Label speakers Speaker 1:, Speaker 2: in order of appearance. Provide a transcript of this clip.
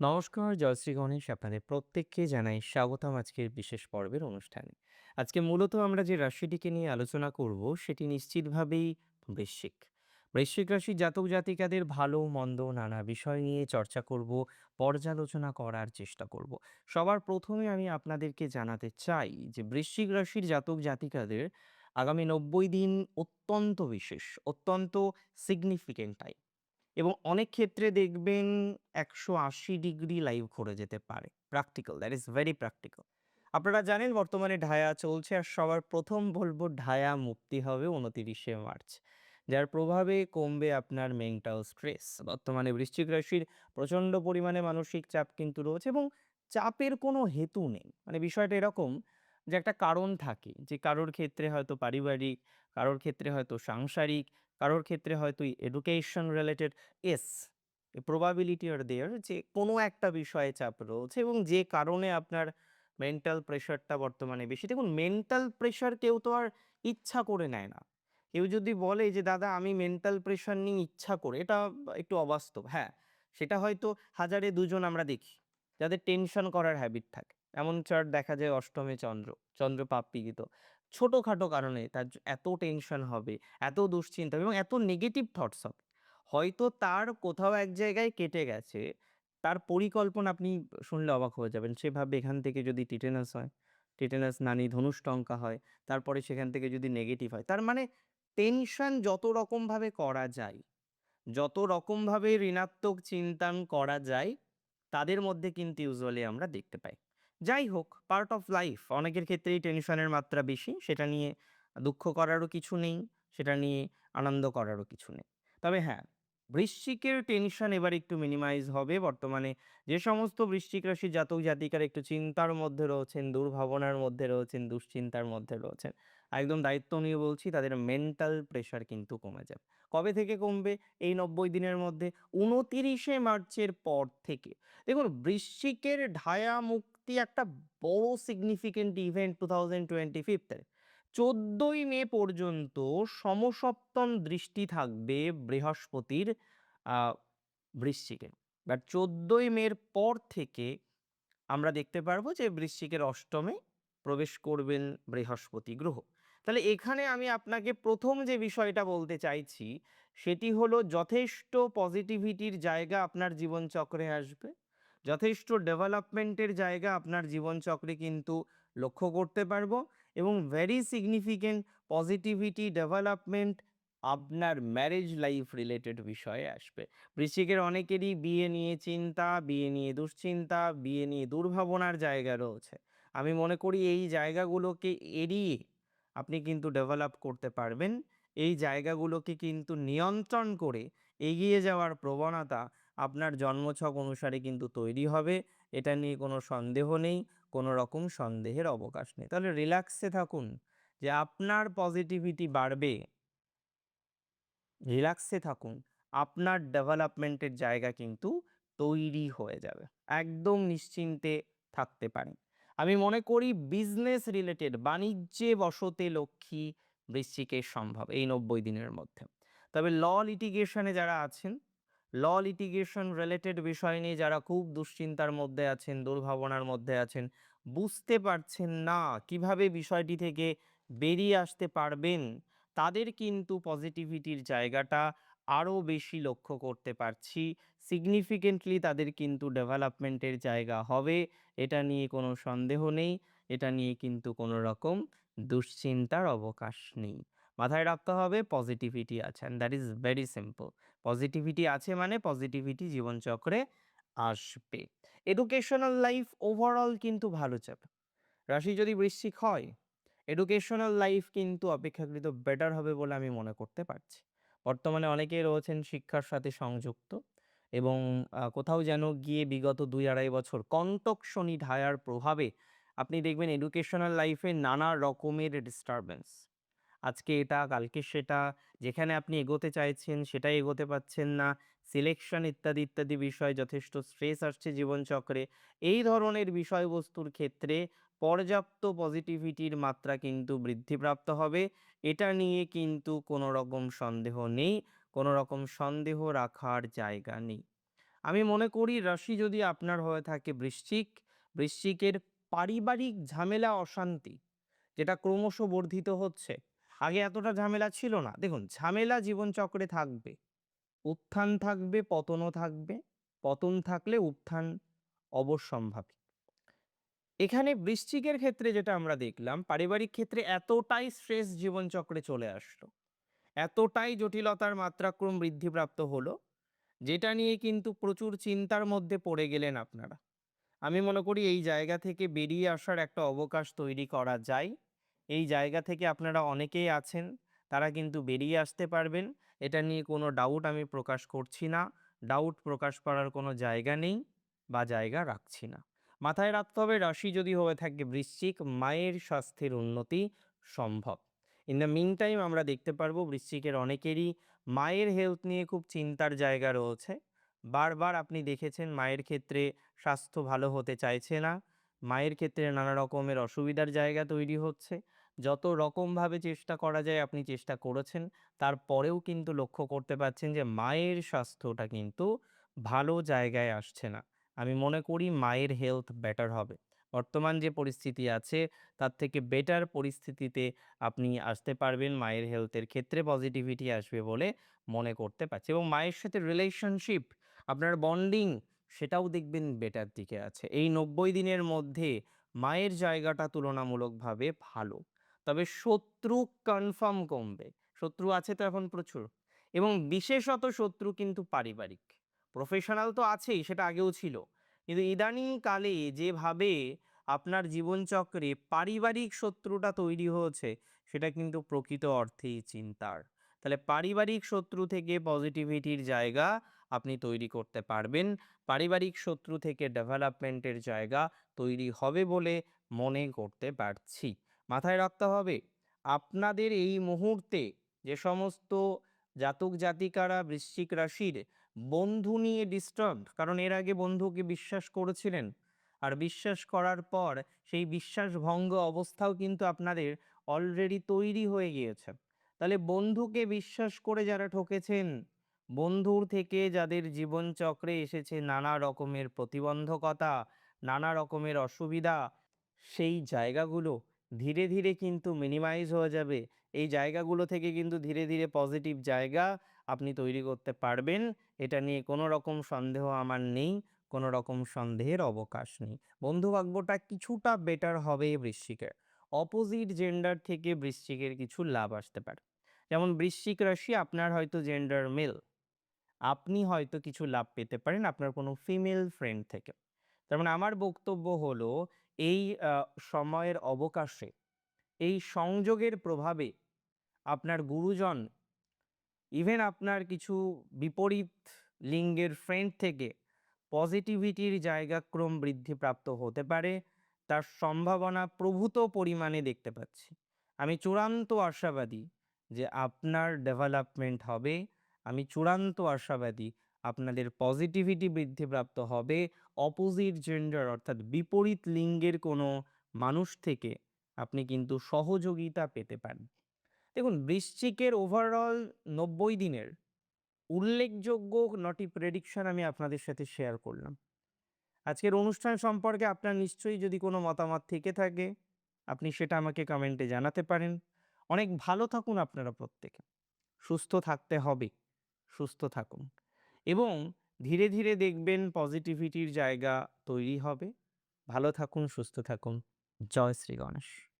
Speaker 1: নমস্কার জয়শ্রী গণেশ। আপনাদের প্রত্যেককে জানাই স্বাগতম আজকের বিশেষ পর্বের অনুষ্ঠানে। আজকে মূলত আমরা যে রাশিটিকে নিয়ে আলোচনা করব, সেটি নিশ্চিতভাবেই বৃশ্চিক। বৃশ্চিক রাশির জাতক জাতিকাদের ভালো, মন্দ নানা বিষয় নিয়ে চর্চা করব, পর্যালোচনা করার চেষ্টা করব। সবার প্রথমে আমি আপনাদেরকে জানাতে চাই যে বৃশ্চিক রাশির জাতক জাতিকাদের আগামী নব্বই দিন অত্যন্ত বিশেষ, অত্যন্ত সিগনিফিকেন্ট টাইম এবং অনেক ক্ষেত্রে দেখবেন ১৮০ ডিগ্রি লাইভ ঘুরে যেতে পারে। Practical, that is very practical. আপনারা জানেন বর্তমানে ঢায়া চলছে আর সবার প্রথম বলব ঢায়া মুক্তি হবে ২৯শে মার্চ। যার প্রভাবে কমবে আপনার মেন্টাল স্ট্রেস। বর্তমানে বৃশ্চিক রাশির প্রচণ্ড পরিমাণে মানসিক চাপ কিন্তু রয়েছে এবং চাপের কোনো হেতু নেই। মানে বিষয়টা এরকম যে একটা কারণ থাকে যে কারোর ক্ষেত্রে হয়তো পারিবারিক, কারোর ক্ষেত্রে হয়তো সাংসারিক, কারোর ক্ষেত্রে হয়তো এডুকেশন রিলেটেড ইয়েস প্রবাবিলিটি আর দেয়ার যে কোনো একটা বিষয়ে চাপ রয়েছে এবং যে কারণে আপনার মেন্টাল প্রেশারটা বর্তমানে বেশি। দেখুন মেন্টাল প্রেশার কেউ তো আর ইচ্ছা করে নেয় না। কেউ যদি বলে যে, দাদা, আমি মেন্টাল প্রেশার নিয়ে ইচ্ছা করে, এটা একটু অবাস্তব হ্যাঁ। সেটা হয়তো হাজারে দুজন আমরা দেখি, যাদের টেনশন করার হ্যাবিট থাকে। এমন চার্ট দেখা যায় অষ্টমে চন্দ্র চন্দ্র পাপ পীড়িত। ছোটোখাটো কারণে তার এত টেনশন হবে, এত দুশ্চিন্তা হবে এবং এত নেগেটিভ থটস হবে। হয়তো তার কোথাও এক জায়গায় কেটে গেছে, তার পরিকল্পনা আপনি শুনলে অবাক হয়ে যাবেন। সেভাবে এখান থেকে যদি টিটেনাস হয় টিটেনাস নানি ধনুষ্টঙ্কা হয়, তারপরে সেখান থেকে যদি নেগেটিভ হয়, তার মানে টেনশন যত রকমভাবে করা যায়, যত রকমভাবে ঋণাত্মক চিন্তান করা যায়, তাদের মধ্যে কিন্তু ইউজুয়ালি আমরা দেখতে পাই। যাই হোক পার্ট অফ লাইফ অনেকের ক্ষেত্রেই টেনশনের মাত্রা বেশি। সেটা নিয়ে দুঃখ করারও কিছু নেই, সেটা নিয়ে আনন্দ করারও কিছু নেই। তবে হ্যাঁ বৃশ্চিকের টেনশন এবার একটু মিনিমাইজ হবে। বর্তমানে যে সমস্ত বৃশ্চিক রাশির জাতক জাতিকার একটু চিন্তার মধ্যে রয়েছেন, দুর্ভাবনার মধ্যে রয়েছেন, দুশ্চিন্তার মধ্যে রয়েছেন, একদম দায়িত্ব নিয়ে বলছি, তাদের মেন্টাল প্রেশার কিন্তু কমে যাবে। কবে থেকে কমবে? এই নব্বই দিনের মধ্যে, উনতিরিশে মার্চের পর থেকে। দেখুন, বৃশ্চিকের ঢায়া মুক্তি একটা বড় significant event two thousand twenty ফিফথের চোদ্দই মে পর্যন্ত সমসপ্তম দৃষ্টি থাকবে বৃহস্পতির বৃশ্চিকে। বাট চোদ্দই মের পর থেকে আমরা দেখতে পারব যে বৃশ্চিকের অষ্টমে প্রবেশ করবেন বৃহস্পতি গ্রহ। তাহলে এখানে আমি আপনাকে প্রথম যে বিষয়টা বলতে চাইছি, সেটি হলো যথেষ্ট পজিটিভিটির জায়গা আপনার জীবনচক্রে আসবে। যথেষ্ট ডেভেলপমেন্টের জায়গা আপনার জীবনচক্রে কিন্তু লক্ষ্য করতে পারব এবং ভেরি সিগনিফিকেন্ট পজিটিভিটি ডেভেলপমেন্ট আপনার ম্যারেজ লাইফ রিলেটেড বিষয়ে আসবে। বৃশ্চিকের অনেকেরই বিয়ে নিয়ে চিন্তা, বিয়ে নিয়ে দুশ্চিন্তা, বিয়ে নিয়ে দুর্ভাবনার জায়গা রয়েছে। আমি মনে করি এই জায়গাগুলোকে এড়িয়ে আপনি কিন্তু ডেভেলপ করতে পারবেন। এই জায়গাগুলোকে কিন্তু নিয়ন্ত্রণ করে এগিয়ে যাওয়ার প্রবণতা আপনার জন্মছক অনুসারে কিন্তু তৈরি হবে। এটা নিয়ে কোনো সন্দেহ নেই, কোনো রকম সন্দেহের অবকাশ নেই। তাহলে রিল্যাক্সে থাকুন যে আপনার পজিটিভিটি বাড়বে। রিল্যাক্সে থাকুন, আপনার ডেভেলপমেন্টের জায়গা কিন্তু তৈরি হয়ে যাবে। একদম নিশ্চিন্তে থাকতে পারেন। আমি মনে করি বিজনেস রিলেটেড বাণিজ্যে বসতে লক্ষ্মী বৃশ্চিকের সম্ভব এই নব্বই দিনের মধ্যে। তবে ল লিটিগেশনে যারা আছেন ল লিটিগেশন রিলেটেড বিষয় নিয়ে যারা খুব দুশ্চিন্তার মধ্যে আছেন, দুর্ভাবনার মধ্যে আছেন, বুঝতে পারছেন না কীভাবে বিষয়টি থেকে বেরিয়ে আসতে পারবেন, তাদের কিন্তু পজিটিভিটির জায়গাটা আরও বেশি লক্ষ্য করতে পারছি। সিগনিফিকেন্টলি তাদের কিন্তু ডেভেলপমেন্টের জায়গা হবে, এটা নিয়ে কোনো সন্দেহ নেই, এটা নিয়ে কিন্তু কোনো রকম দুশ্চিন্তার অবকাশ নেই। মাথায় রাখতে হবে পজিটিভিটি আছে। And that is very simple positivity আছে মানে পজিটিভিটি জীবনচক্রে আসবে। এডুকেশনাল লাইফ ওভারঅল কিন্তু ভালো যাবে। রাশি যদি বৃশ্চিক হয় এডুকেশনাল লাইফ কিন্তু অপেক্ষাকৃত বেটার হবে বলে আমি মনে করতে পারছি। বর্তমানে অনেকেই রয়েছেন শিক্ষার সাথে সংযুক্ত এবং কোথাও যেন গিয়ে বিগত দুই আড়াই বছর কণ্টক শনি ঢায়ার প্রভাবে আপনি দেখবেন এডুকেশনাল লাইফে নানা রকমের ডিস্টারবেন্স আজকে এটা কালকে সেটা যেখানে আপনি এগোতে চাইছেন সেটাই এগোতে পাচ্ছেন না। সিলেকশন ইত্যাদি ইত্যাদি বিষয় যথেষ্ট স্ট্রেস আসছে জীবনচক্রে। এই ধরনের বিষয়বস্তুর ক্ষেত্রে পর্যাপ্ত পজিটিভিটির মাত্রা কিন্তু বৃদ্ধিপ্রাপ্ত হবে। এটা নিয়ে কিন্তু কোনো রকম সন্দেহ নেই কোনো রকম সন্দেহ রাখার জায়গা নেই। আমি মনে করি রাশি যদি আপনার হয়ে থাকে বৃশ্চিক, বৃশ্চিকের পারিবারিক ঝামেলা অশান্তি যেটা ক্রমশ বর্ধিত হচ্ছে। আগে এতটা ঝামেলা ছিল না। দেখুন ঝামেলা জীবনচক্রে থাকবে। উত্থান থাকবে, পতনও থাকবে। পতন থাকলে উত্থান অবশ্যম্ভাবী। এখানে বৃশ্চিকের ক্ষেত্রে যেটা আমরা দেখলাম পারিবারিক ক্ষেত্রে এতটাই স্ট্রেস জীবনচক্রে চলে আসলো। এতটাই জটিলতার মাত্রাক্রম বৃদ্ধিপ্রাপ্ত হলো, যেটা নিয়ে কিন্তু প্রচুর চিন্তার মধ্যে পড়ে গেলেন আপনারা। আমি মনে করি এই জায়গা থেকে বেরিয়ে আসার একটা অবকাশ তৈরি করা যায়। এই জায়গা থেকে আপনারা অনেকেই আছেন, তারা কিন্তু বেরিয়ে আসতে পারবেন। এটা নিয়ে কোনো ডাউট আমি প্রকাশ করছি না। ডাউট প্রকাশ করার কোনো জায়গা নেই বা জায়গা রাখছি না। মাথায় রাখতে হবে রাশি যদি হয়ে থাকে বৃশ্চিক, মায়ের স্বাস্থ্যের উন্নতি সম্ভব। ইন দ্য মিন টাইম আমরা দেখতে পারব বৃশ্চিকের অনেকেরই মায়ের হেলথ নিয়ে খুব চিন্তার জায়গা রয়েছে। বারবার আপনি দেখেছেন মায়ের ক্ষেত্রে স্বাস্থ্য ভালো হতে চাইছে না। মায়ের ক্ষেত্রে নানা রকমের অসুবিধার জায়গা তৈরি হচ্ছে। যত রকমভাবে চেষ্টা করা যায় আপনি চেষ্টা করেছেন। তারপরেও কিন্তু লক্ষ্য করতে পারছেন যে মায়ের স্বাস্থ্যটা কিন্তু ভালো জায়গায় আসছে না। আমি মনে করি মায়ের হেলথ বেটার হবে। বর্তমান যে পরিস্থিতি আছে, তার থেকে বেটার পরিস্থিতিতে আপনি আসতে পারবেন। মায়ের হেলথের ক্ষেত্রে পজিটিভিটি আসবে বলে মনে করতে পারছি এবং মায়ের সাথে রিলেশনশিপ আপনার বন্ডিং সেটাও দেখবেন বেটার দিকে আছে। এই ৯০ দিনের মধ্যে মায়ের জায়গাটা তুলনামূলকভাবে ভালো। তবে শত্রু কনফার্ম কমবে। শত্রু আছে তো এখন প্রচুর এবং বিশেষত শত্রু কিন্তু পারিবারিক। প্রফেশনাল তো আছেই, সেটা আগেও ছিল। কিন্তু ইদানিং কালে যেভাবে আপনার জীবনচক্রে পারিবারিক শত্রুটা তৈরি হয়েছে, সেটা কিন্তু প্রকৃত অর্থেই চিন্তার। তাহলে পারিবারিক শত্রু থেকে পজিটিভিটির জায়গা আপনি তৈরি করতে পারবেন। পারিবারিক শত্রু থেকে ডেভেলপমেন্টের জায়গা তৈরি হবে বলে মনে করতে পারছি। মাথায় রাখতে হবে আপনাদের এই মুহূর্তে যে সমস্ত জাতক জাতিকারা বৃশ্চিক রাশির বন্ধু নিয়ে ডিস্টার্ব কারণ এর আগে বন্ধুকে বিশ্বাস করেছিলেন। আর বিশ্বাস করার পর সেই বিশ্বাসভঙ্গ অবস্থাও কিন্তু আপনাদের অলরেডি তৈরি হয়ে গিয়েছে। তাহলে বন্ধুকে বিশ্বাস করে যারা ঠকেছেন, বন্ধুর থেকে যাদের জীবনচক্রে এসেছে নানা রকমের প্রতিবন্ধকতা, নানা রকমের অসুবিধা, সেই জায়গাগুলো ধীরে, ধীরে কিন্তু মিনিমাইজ হয়ে যাবে। এই জায়গাগুলো থেকে কিন্তু ধীরে, ধীরে পজিটিভ জায়গা আপনি তৈরি করতে পারবেন। এটা নিয়ে কোনো রকম সন্দেহ আমার নেই। কোনো রকম সন্দেহের অবকাশ নেই। বন্ধুভাগ্যটা কিছুটা বেটার হবে বৃশ্চিকের। অপোজিট জেন্ডার থেকে বৃশ্চিকের কিছু লাভ আসতে পারে। যেমন বৃশ্চিক রাশি আপনার হয়তো জেন্ডার মেল। আপনি হয়তো কিছু লাভ পেতে পারেন আপনার কোনো ফিমেল ফ্রেন্ড থেকে। তার মানে আমার বক্তব্য হলো এই সময়ের অবকাশে, এই সংযোগের প্রভাবে আপনার গুরুজন ইভেন আপনার কিছু বিপরীত লিঙ্গের ফ্রেন্ড থেকে পজিটিভিটির জায়গাক্রম বৃদ্ধিপ্রাপ্ত হতে পারে। তার সম্ভাবনা প্রভূত পরিমাণে দেখতে পাচ্ছি। আমি চূড়ান্ত আশাবাদী যে আপনার ডেভেলপমেন্ট হবে। আমি চূড়ান্ত আশাবাদী আপনাদের পজিটিভিটি বৃদ্ধিপ্রাপ্ত হবে। অপোজিট জেন্ডার অর্থাৎ বিপরীত লিঙ্গের কোনো মানুষ থেকে আপনি কিন্তু সহযোগিতা পেতে পারেন। দেখুন বৃশ্চিকের ওভারঅল ৯০ দিনের উল্লেখযোগ্য নটি প্রেডিকশন আমি আপনাদের সাথে শেয়ার করলাম। আজকের অনুষ্ঠান সম্পর্কে আপনার নিশ্চয়ই যদি কোনো মতামত থেকে থাকে, আপনি সেটা আমাকে কমেন্টে জানাতে পারেন। অনেক ভালো থাকুন আপনারা প্রত্যেকে। সুস্থ থাকতে হবে। সুস্থ থাকুন এবং ধীরে, ধীরে দেখবেন পজিটিভিটির জায়গা তৈরি হবে। ভালো থাকুন, সুস্থ থাকুন। জয় শ্রী গণেশ।